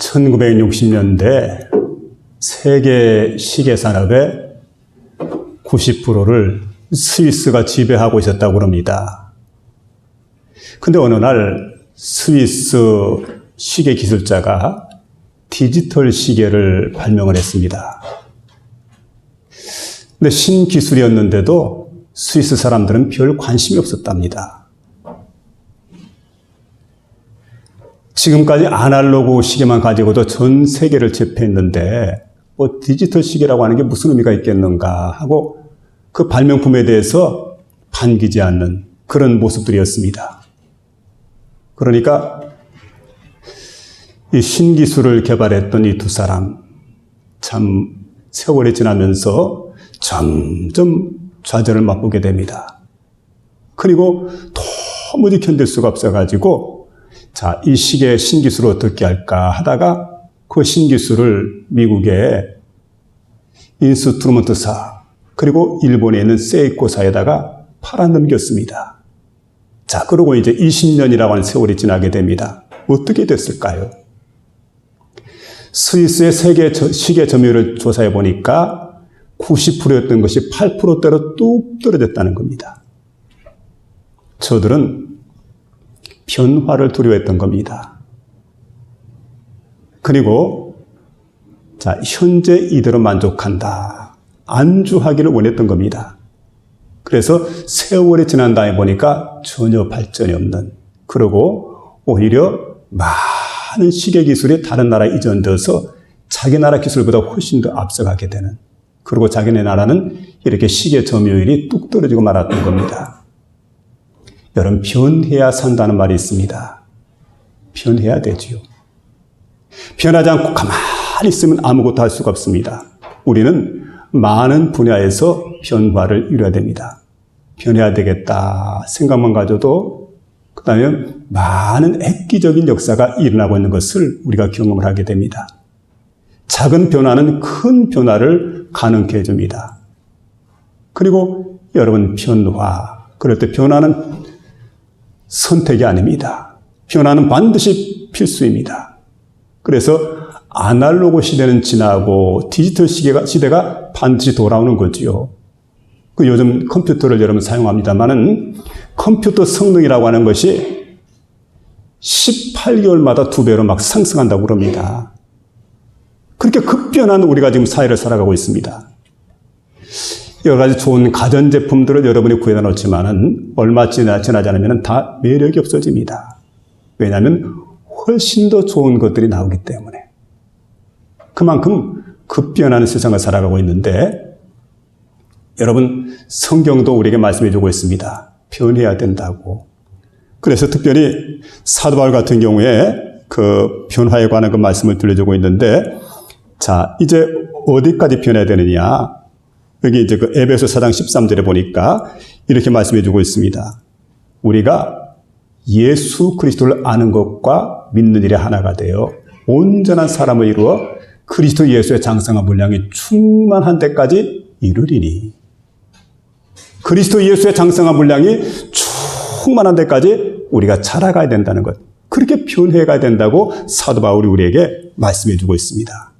1960년대 세계 시계 산업의 90%를 스위스가 지배하고 있었다고 합니다. 근데 어느 날 스위스 시계 기술자가 디지털 시계를 발명을 했습니다. 근데 신기술이었는데도 스위스 사람들은 별 관심이 없었답니다. 지금까지 아날로그 시계만 가지고도 전 세계를 제패했는데 뭐 디지털 시계라고 하는 게 무슨 의미가 있겠는가 하고 그 발명품에 대해서 반기지 않는 그런 모습들이었습니다. 그러니까 이 신기술을 개발했던 이 두 사람 참 세월이 지나면서 점점 좌절을 맛보게 됩니다. 그리고 도무지 견딜 수가 없어가지고 자, 이 시계 신기술을 어떻게 할까 하다가 그 신기술을 미국의 인스트루먼트사 그리고 일본에 있는 세이코사에다가 팔아넘겼습니다. 자, 그러고 이제 20년이라고 하는 세월이 지나게 됩니다. 어떻게 됐을까요? 스위스의 세계 시계 점유율을 조사해 보니까 90%였던 것이 8%대로 뚝 떨어졌다는 겁니다. 저들은 변화를 두려워했던 겁니다. 그리고 자, 현재 이대로 만족한다. 안주하기를 원했던 겁니다. 그래서 세월이 지난 다음에 보니까 전혀 발전이 없는, 그리고 오히려 많은 시계 기술이 다른 나라에 이전돼서 자기 나라 기술보다 훨씬 더 앞서가게 되는, 그리고 자기네 나라는 이렇게 시계 점유율이 뚝 떨어지고 말았던 겁니다. 여러분, 변해야 산다는 말이 있습니다. 변해야 되지요. 변하지 않고 가만히 있으면 아무것도 할 수가 없습니다. 우리는 많은 분야에서 변화를 이뤄야 됩니다. 변해야 되겠다 생각만 가져도 그 다음에 많은 획기적인 역사가 일어나고 있는 것을 우리가 경험을 하게 됩니다. 작은 변화는 큰 변화를 가능케 해줍니다. 그리고 여러분 변화 그럴 때 변화는 선택이 아닙니다. 변화는 반드시 필수입니다. 그래서 아날로그 시대는 지나고 디지털 시대가, 시대가 반드시 돌아오는 거지요. 그 요즘 컴퓨터를 여러분 사용합니다만은 컴퓨터 성능이라고 하는 것이 18개월마다 두 배로 막 상승한다고 그럽니다. 그렇게 급변한 우리가 지금 사회를 살아가고 있습니다. 여러 가지 좋은 가전제품들을 여러분이 구해다 놓지만은 얼마 지나, 지나지 않으면 다 매력이 없어집니다. 왜냐하면 훨씬 더 좋은 것들이 나오기 때문에. 그만큼 급변하는 세상을 살아가고 있는데 여러분 성경도 우리에게 말씀해 주고 있습니다. 변해야 된다고. 그래서 특별히 사도 바울 같은 경우에 그 변화에 관한 그 말씀을 들려주고 있는데 자, 이제 어디까지 변해야 되느냐? 여기 이제 그 에베소 4장 13절에 보니까 이렇게 말씀해 주고 있습니다. 우리가 예수 그리스도를 아는 것과 믿는 일에 하나가 되어 온전한 사람을 이루어 그리스도 예수의 장성한 분량이 충만한 데까지 이르리니. 그리스도 예수의 장성한 분량이 충만한 데까지 우리가 자라가야 된다는 것. 그렇게 변해 가야 된다고 사도 바울이 우리에게 말씀해 주고 있습니다.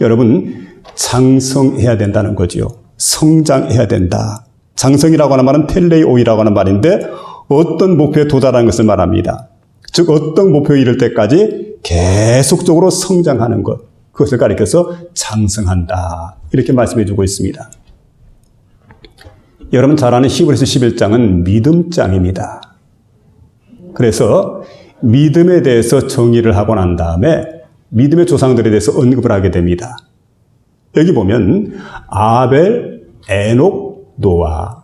여러분, 장성해야 된다는 거지요. 성장해야 된다. 장성이라고 하는 말은 텔레이오이라고 하는 말인데 어떤 목표에 도달하는 것을 말합니다. 즉 어떤 목표에 이를 때까지 계속적으로 성장하는 것. 그것을 가리켜서 장성한다. 이렇게 말씀해 주고 있습니다. 여러분 잘 아는 히브리서 11장은 믿음장입니다. 그래서 믿음에 대해서 정의를 하고 난 다음에 믿음의 조상들에 대해서 언급을 하게 됩니다. 여기 보면 아벨, 에녹, 노아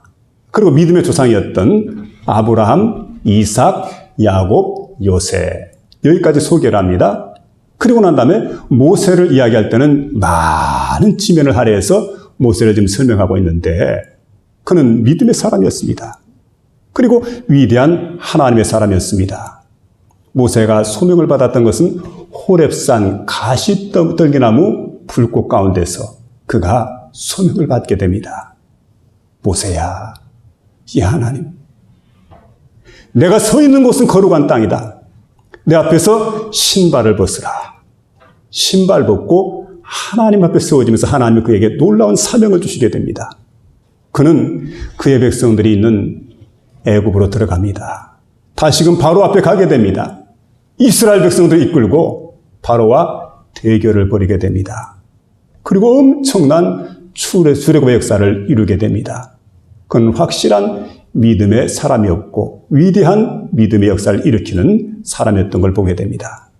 그리고 믿음의 조상이었던 아브라함, 이삭, 야곱, 요새 여기까지 소개를 합니다. 그리고 난 다음에 모세를 이야기할 때는 많은 지면을 할애해서 모세를 지금 설명하고 있는데 그는 믿음의 사람이었습니다. 그리고 위대한 하나님의 사람이었습니다. 모세가 소명을 받았던 것은 호랩산 가시떨기나무 불꽃 가운데서 그가 소명을 받게 됩니다. 모세야, 이 하나님. 내가 서 있는 곳은 거룩한 땅이다. 내 앞에서 신발을 벗으라. 신발 벗고 하나님 앞에 세워지면서 하나님이 그에게 놀라운 사명을 주시게 됩니다. 그는 그의 백성들이 있는 애굽으로 들어갑니다. 다시금 바로 앞에 가게 됩니다. 이스라엘 백성들을 이끌고 바로와 대결을 벌이게 됩니다. 그리고 엄청난 출애굽의 역사를 이루게 됩니다. 그는 확실한 믿음의 사람이었고 위대한 믿음의 역사를 일으키는 사람이었던 걸 보게 됩니다.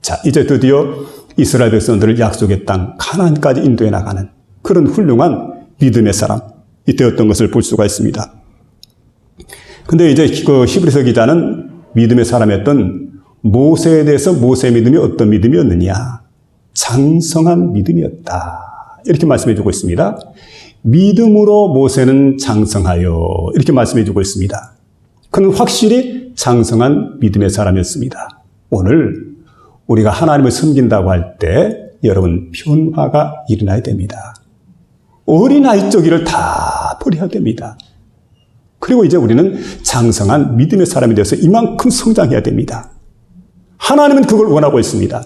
자, 이제 드디어 이스라엘 백성들을 약속의 땅 가나안까지 인도해 나가는 그런 훌륭한 믿음의 사람 이때였던 것을 볼 수가 있습니다. 근데 이제 그 히브리서 기자는 믿음의 사람이었던 모세에 대해서 모세의 믿음이 어떤 믿음이었느냐? 장성한 믿음이었다. 이렇게 말씀해 주고 있습니다. 믿음으로 모세는 장성하여 이렇게 말씀해 주고 있습니다. 그는 확실히 장성한 믿음의 사람이었습니다. 오늘 우리가 하나님을 섬긴다고 할 때 여러분 변화가 일어나야 됩니다. 어린아이 쪽이를 다 버려야 됩니다. 그리고 이제 우리는 장성한 믿음의 사람이 되어서 이만큼 성장해야 됩니다. 하나님은 그걸 원하고 있습니다.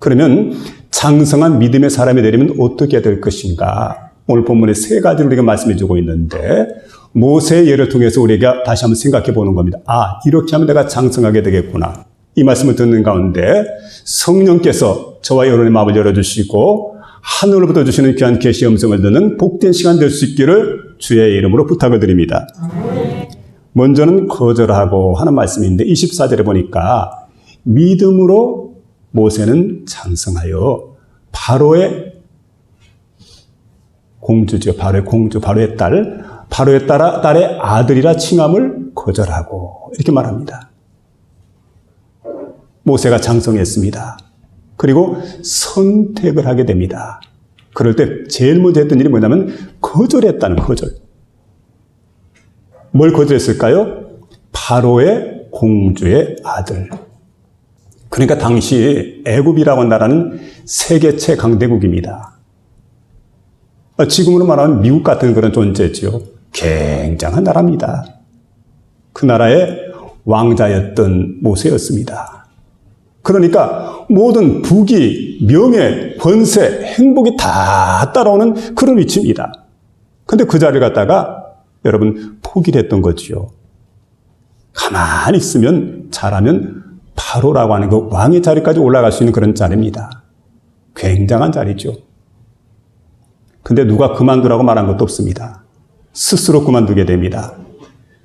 그러면 장성한 믿음의 사람이 되려면 어떻게 될 것인가? 오늘 본문에 세 가지를 우리가 말씀해 주고 있는데 모세의 예를 통해서 우리가 다시 한번 생각해 보는 겁니다. 아, 이렇게 하면 내가 장성하게 되겠구나. 이 말씀을 듣는 가운데 성령께서 저와 여러분의 마음을 열어주시고 하늘로부터 주시는 귀한 계시 음성을 듣는 복된 시간 될 수 있기를 주의 이름으로 부탁을 드립니다. 먼저는 거절하고 하는 말씀인데 24절에 보니까 믿음으로 모세는 장성하여 바로의 공주죠. 바로의 공주, 바로의 딸, 바로의 딸, 딸의 아들이라 칭함을 거절하고 이렇게 말합니다. 모세가 장성했습니다. 그리고 선택을 하게 됩니다. 그럴 때 제일 먼저 했던 일이 뭐냐면 거절했다는 거절. 뭘 거절했을까요? 바로의 공주의 아들. 그러니까 당시 애굽이라고 하는 나라는 세계 최강대국입니다. 지금으로 말하면 미국 같은 그런 존재죠. 굉장한 나라입니다. 그 나라의 왕자였던 모세였습니다. 그러니까 모든 부귀, 명예, 권세, 행복이 다 따라오는 그런 위치입니다. 근데 그 자리를 갖다가 여러분 포기를 했던 거지요. 가만히 있으면 잘하면 바로라고 하는 그 왕의 자리까지 올라갈 수 있는 그런 자리입니다. 굉장한 자리죠. 근데 누가 그만두라고 말한 것도 없습니다. 스스로 그만두게 됩니다.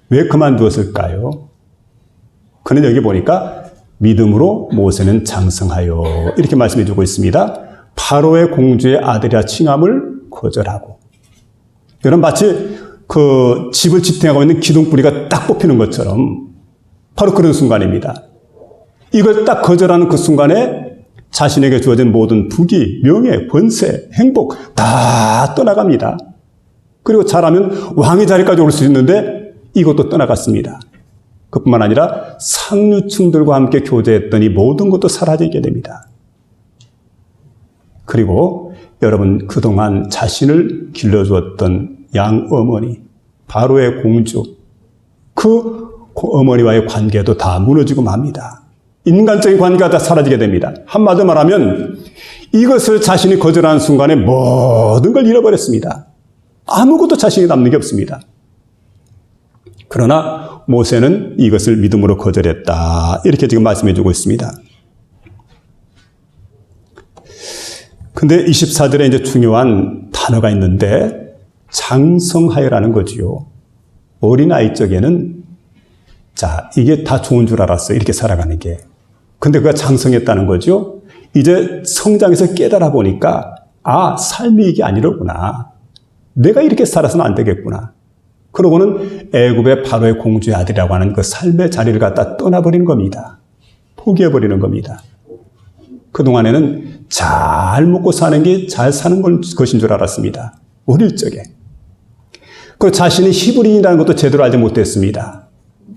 왜 그만두었을까요? 그는 여기 보니까 믿음으로 모세는 장성하여 이렇게 말씀해 주고 있습니다. 바로의 공주의 아들이라 칭함을 거절하고 여러분 마치 그 집을 지탱하고 있는 기둥뿌리가 딱 뽑히는 것처럼 바로 그런 순간입니다. 이걸 딱 거절하는 그 순간에 자신에게 주어진 모든 부귀, 명예, 권세, 행복 다 떠나갑니다. 그리고 잘하면 왕의 자리까지 올 수 있는데 이것도 떠나갔습니다. 그뿐만 아니라 상류층들과 함께 교제했더니 모든 것도 사라지게 됩니다. 그리고 여러분 그동안 자신을 길러주었던 양 어머니, 바로의 공주, 그 어머니와의 관계도 다 무너지고 맙니다. 인간적인 관계가 다 사라지게 됩니다. 한마디로 말하면 이것을 자신이 거절하는 순간에 모든 걸 잃어버렸습니다. 아무것도 자신이 남는 게 없습니다. 그러나 모세는 이것을 믿음으로 거절했다. 이렇게 지금 말씀해 주고 있습니다. 근데 24절에 이제 중요한 단어가 있는데 장성하여라는 거지요. 어린아이 쪽에는 자, 이게 다 좋은 줄 알았어요. 이렇게 살아가는 게. 근데 그가 장성했다는 거죠. 이제 성장해서 깨달아 보니까 아, 삶이 이게 아니로구나. 내가 이렇게 살아서는 안 되겠구나. 그러고는 애굽의 바로의 공주의 아들이라고 하는 그 삶의 자리를 갖다 떠나버린 겁니다. 포기해버리는 겁니다. 그동안에는 잘 먹고 사는 게 잘 사는 것인 줄 알았습니다. 어릴 적에. 그 자신이 히브리인이라는 것도 제대로 알지 못했습니다.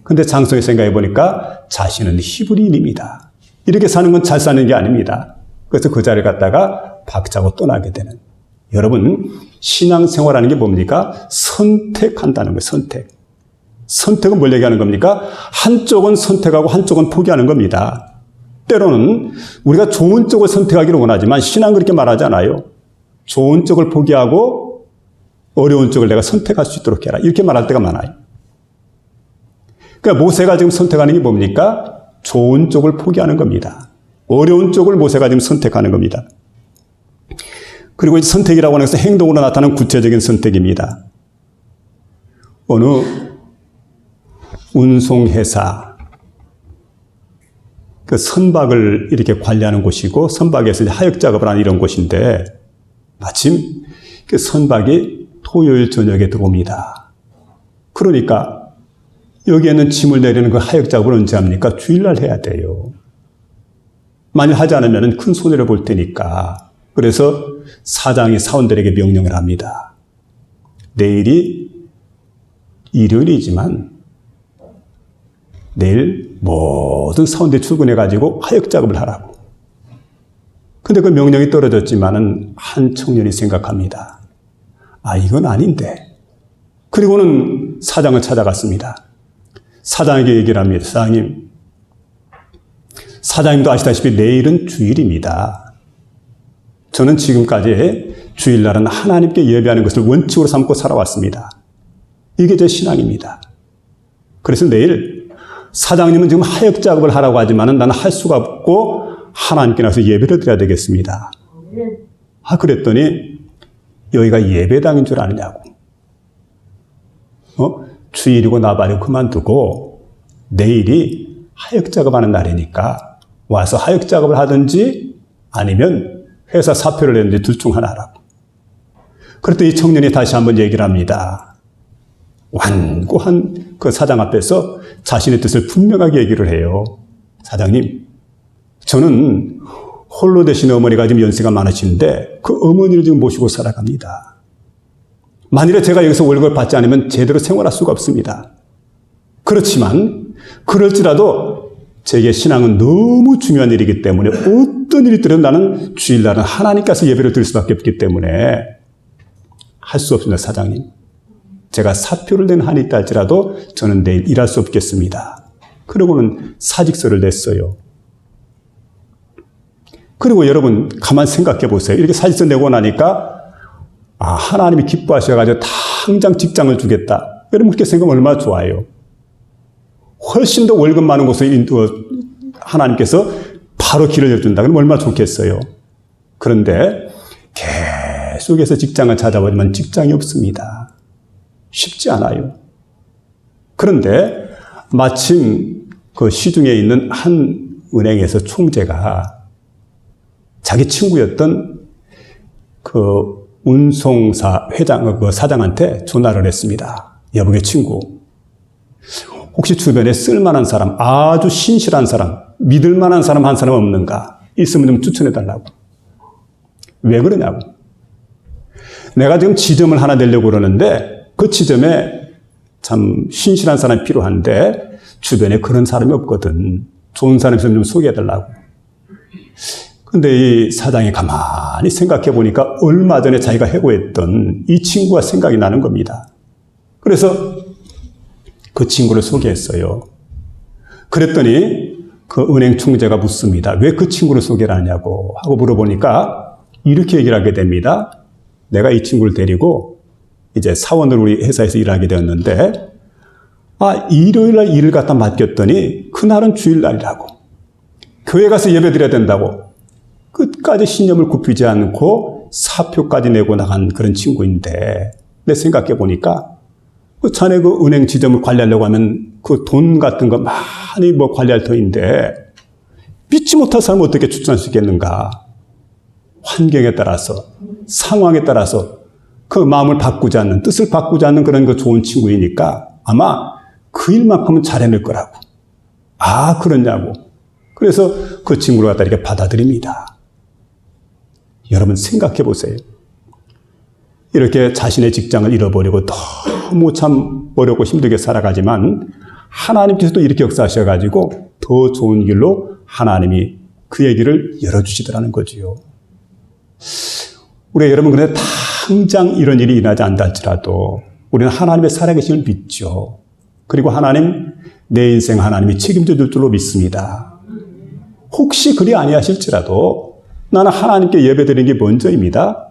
근데 장성이 생각해 보니까 자신은 히브리인입니다. 이렇게 사는 건 잘 사는 게 아닙니다. 그래서 그 자리를 갖다가 박차고 떠나게 되는. 여러분, 신앙생활하는 게 뭡니까? 선택한다는 거예요, 선택. 선택은 뭘 얘기하는 겁니까? 한쪽은 선택하고 한쪽은 포기하는 겁니다. 때로는 우리가 좋은 쪽을 선택하기를 원하지만 신앙 그렇게 말하지 않아요. 좋은 쪽을 포기하고 어려운 쪽을 내가 선택할 수 있도록 해라. 이렇게 말할 때가 많아요. 그러니까 모세가 지금 선택하는 게 뭡니까? 좋은 쪽을 포기하는 겁니다. 어려운 쪽을 모세가 지금 선택하는 겁니다. 그리고 이 선택이라고 하는 것은 행동으로 나타나는 구체적인 선택입니다. 어느 운송회사, 그 선박을 이렇게 관리하는 곳이고, 선박에서 하역 작업을 하는 이런 곳인데, 마침 그 선박이 토요일 저녁에 들어옵니다. 그러니까 여기에는 짐을 내리는 그 하역 작업을 언제 합니까? 주일날 해야 돼요. 만일 하지 않으면 큰 손해를 볼 테니까. 그래서 사장이 사원들에게 명령을 합니다. 내일이 일요일이지만 내일 모든 사원들이 출근해가지고 하역 작업을 하라고. 근데 그 명령이 떨어졌지만은 한 청년이 생각합니다. 아, 이건 아닌데. 그리고는 사장을 찾아갔습니다. 사장에게 얘기를 합니다. 사장님, 사장님도 아시다시피 내일은 주일입니다. 저는 지금까지 주일날은 하나님께 예배하는 것을 원칙으로 삼고 살아왔습니다. 이게 제 신앙입니다. 그래서 내일 사장님은 지금 하역 작업을 하라고 하지만 나는 할 수가 없고 하나님께 나서 예배를 드려야 되겠습니다. 아, 그랬더니 여기가 예배당인 줄 아느냐고. 어? 주일이고 나발이고 그만두고 내일이 하역 작업하는 날이니까 와서 하역 작업을 하든지 아니면 회사 사표를 내는지 둘 중 하나라고. 그랬더니 이 청년이 다시 한번 얘기를 합니다. 완고한 그 사장 앞에서 자신의 뜻을 분명하게 얘기를 해요. 사장님, 저는 홀로 되신 어머니가 지금 연세가 많으신데 그 어머니를 지금 모시고 살아갑니다. 만일에 제가 여기서 월급을 받지 않으면 제대로 생활할 수가 없습니다. 그렇지만 그럴지라도 제게 신앙은 너무 중요한 일이기 때문에 어떤 일이 있더라도 나는 주일날은 하나님께서 예배를 드릴 수밖에 없기 때문에 할 수 없습니다, 사장님. 제가 사표를 낸 한이 있다 할지라도 저는 내일 일할 수 없겠습니다. 그러고는 사직서를 냈어요. 그리고 여러분 가만 생각해 보세요. 이렇게 사직서 내고 나니까 아 하나님이 기뻐하셔가지고 당장 직장을 주겠다. 여러분 그렇게 생각하면 얼마나 좋아요. 훨씬 더 월급 많은 곳에 인도 하나님께서 바로 길을 열준다. 그럼 얼마나 좋겠어요. 그런데 계속해서 직장을 찾아보지만 직장이 없습니다. 쉽지 않아요. 그런데 마침 그 시중에 있는 한 은행에서 총재가 자기 친구였던 그 운송사 회장, 그 사장한테 전화를 했습니다. 여보게 친구. 혹시 주변에 쓸만한 사람, 아주 신실한 사람, 믿을 만한 사람 한 사람 없는가? 있으면 좀 추천해 달라고. 왜 그러냐고. 내가 지금 지점을 하나 내려고 그러는데 그 지점에 참 신실한 사람이 필요한데 주변에 그런 사람이 없거든. 좋은 사람 있으면 좀 소개해 달라고. 근데 이 사장이 가만히 생각해 보니까 얼마 전에 자기가 해고했던 이 친구가 생각이 나는 겁니다. 그래서 그 친구를 소개했어요. 그랬더니 그 은행 총재가 묻습니다. 왜 그 친구를 소개를 하냐고 하고 물어보니까 이렇게 얘기를 하게 됩니다. 내가 이 친구를 데리고 이제 사원으로 우리 회사에서 일하게 되었는데 아 일요일 날 일을 갖다 맡겼더니 그날은 주일날이라고 교회 가서 예배 드려야 된다고 끝까지 신념을 굽히지 않고 사표까지 내고 나간 그런 친구인데 내 생각해 보니까 그 자네 그 은행 지점을 관리하려고 하면 그 돈 같은 거 많이 뭐 관리할 터인데 믿지 못할 사람을 어떻게 추천할 수 있겠는가? 환경에 따라서 상황에 따라서 그 마음을 바꾸지 않는 뜻을 바꾸지 않는 그런 그 좋은 친구이니까 아마 그 일만큼은 잘해낼 거라고. 아 그러냐고. 그래서 그 친구를 갖다 이렇게 받아들입니다. 여러분 생각해 보세요. 이렇게 자신의 직장을 잃어버리고 너무 참 어렵고 힘들게 살아가지만 하나님께서도 이렇게 역사하셔가지고 더 좋은 길로 하나님이 그의 길을 열어주시더라는 거지요. 우리 여러분 그런데 당장 이런 일이 일어나지 않다 할지라도 우리는 하나님의 살아계심을 믿죠. 그리고 하나님 내 인생 하나님이 책임져 줄 줄로 믿습니다. 혹시 그리 아니하실지라도 나는 하나님께 예배드리는 게 먼저입니다.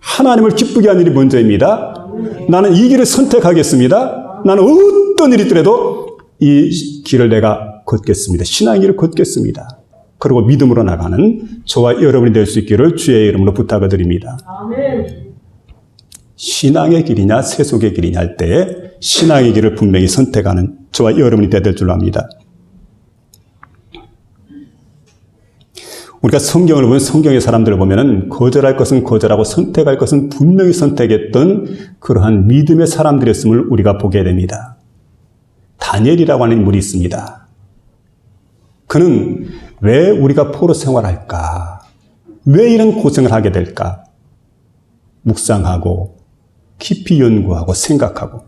하나님을 기쁘게 하는 일이 먼저입니다. 나는 이 길을 선택하겠습니다. 나는 어떤 일이 있더라도 이 길을 내가 걷겠습니다. 신앙의 길을 걷겠습니다. 그리고 믿음으로 나가는 저와 여러분이 될 수 있기를 주의 이름으로 부탁을 드립니다. 신앙의 길이냐 세속의 길이냐 할 때 신앙의 길을 분명히 선택하는 저와 여러분이 되야 될 줄로 압니다. 우리가 성경을 보면 성경의 사람들을 보면은 거절할 것은 거절하고 선택할 것은 분명히 선택했던 그러한 믿음의 사람들이었음을 우리가 보게 됩니다. 다니엘이라고 하는 인물이 있습니다. 그는 왜 우리가 포로 생활할까? 왜 이런 고생을 하게 될까? 묵상하고 깊이 연구하고 생각하고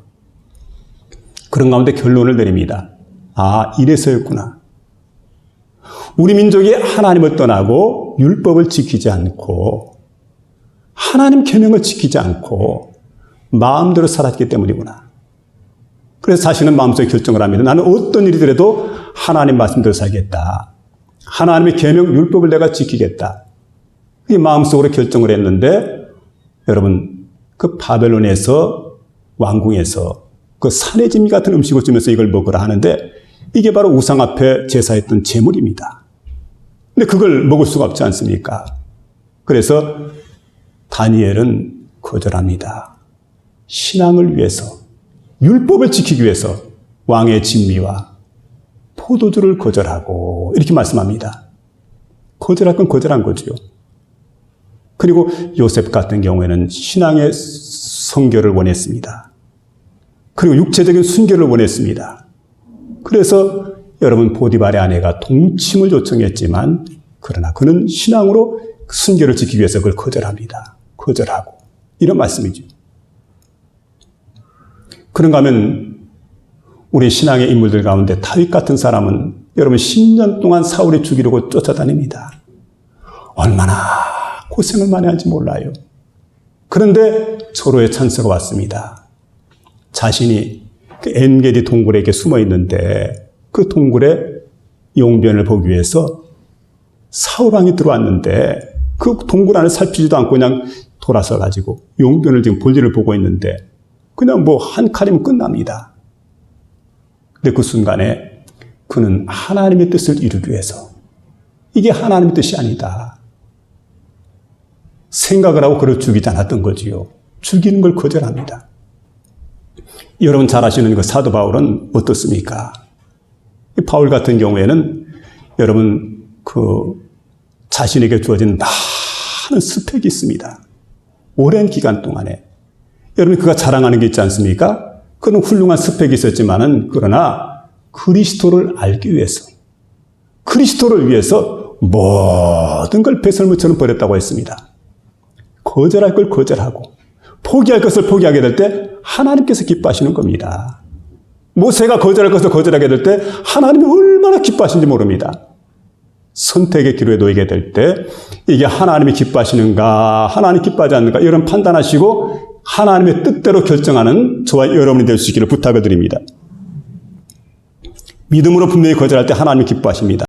그런 가운데 결론을 내립니다. 아, 이래서였구나. 우리 민족이 하나님을 떠나고 율법을 지키지 않고 하나님 계명을 지키지 않고 마음대로 살았기 때문이구나. 그래서 자신은 마음속에 결정을 합니다. 나는 어떤 일이더라도 하나님 말씀대로 살겠다. 하나님의 계명 율법을 내가 지키겠다. 이 마음속으로 결정을 했는데 여러분 그 바벨론에서 왕궁에서 그 산의 진미 같은 음식을 주면서 이걸 먹으라 하는데 이게 바로 우상 앞에 제사했던 제물입니다. 근데 그걸 먹을 수가 없지 않습니까? 그래서 다니엘은 거절합니다. 신앙을 위해서 율법을 지키기 위해서 왕의 진미와 포도주를 거절하고 이렇게 말씀합니다. 거절할 건 거절한 거지요. 그리고 요셉 같은 경우에는 신앙의 성결을 원했습니다. 그리고 육체적인 순결을 원했습니다. 그래서 여러분 보디발의 아내가 동침을 요청했지만 그러나 그는 신앙으로 순결을 지키기 위해서 그걸 거절합니다. 거절하고 이런 말씀이죠. 그런가 하면 우리 신앙의 인물들 가운데 다윗 같은 사람은 여러분 10년 동안 사울이 죽이려고 쫓아다닙니다. 얼마나 고생을 많이 한지 몰라요. 그런데 서로의 찬스가 왔습니다. 자신이 그 엔게디 동굴에 숨어 있는데 그 동굴에 용변을 보기 위해서 사울왕이 들어왔는데 그 동굴 안을 살피지도 않고 그냥 돌아서 가지고 용변을 지금 볼일을 보고 있는데 그냥 뭐 한 칼이면 끝납니다. 근데 그 순간에 그는 하나님의 뜻을 이루기 위해서 이게 하나님의 뜻이 아니다. 생각을 하고 그를 죽이지 않았던 거지요. 죽이는 걸 거절합니다. 여러분 잘 아시는 그 사도 바울은 어떻습니까? 이 바울 같은 경우에는 여러분 그 자신에게 주어진 많은 스펙이 있습니다. 오랜 기간 동안에 여러분 그가 자랑하는 게 있지 않습니까? 그는 훌륭한 스펙이 있었지만은 그러나 그리스도를 알기 위해서 그리스도를 위해서 모든 걸 배설물처럼 버렸다고 했습니다. 거절할 걸 거절하고 포기할 것을 포기하게 될 때 하나님께서 기뻐하시는 겁니다. 모세가 거절할 것을 거절하게 될 때 하나님이 얼마나 기뻐하시는지 모릅니다. 선택의 기로에 놓이게 될 때 이게 하나님이 기뻐하시는가 하나님 기뻐하지 않는가 이런 판단하시고 하나님의 뜻대로 결정하는 저와 여러분이 될 수 있기를 부탁을 드립니다. 믿음으로 분명히 거절할 때 하나님이 기뻐하십니다.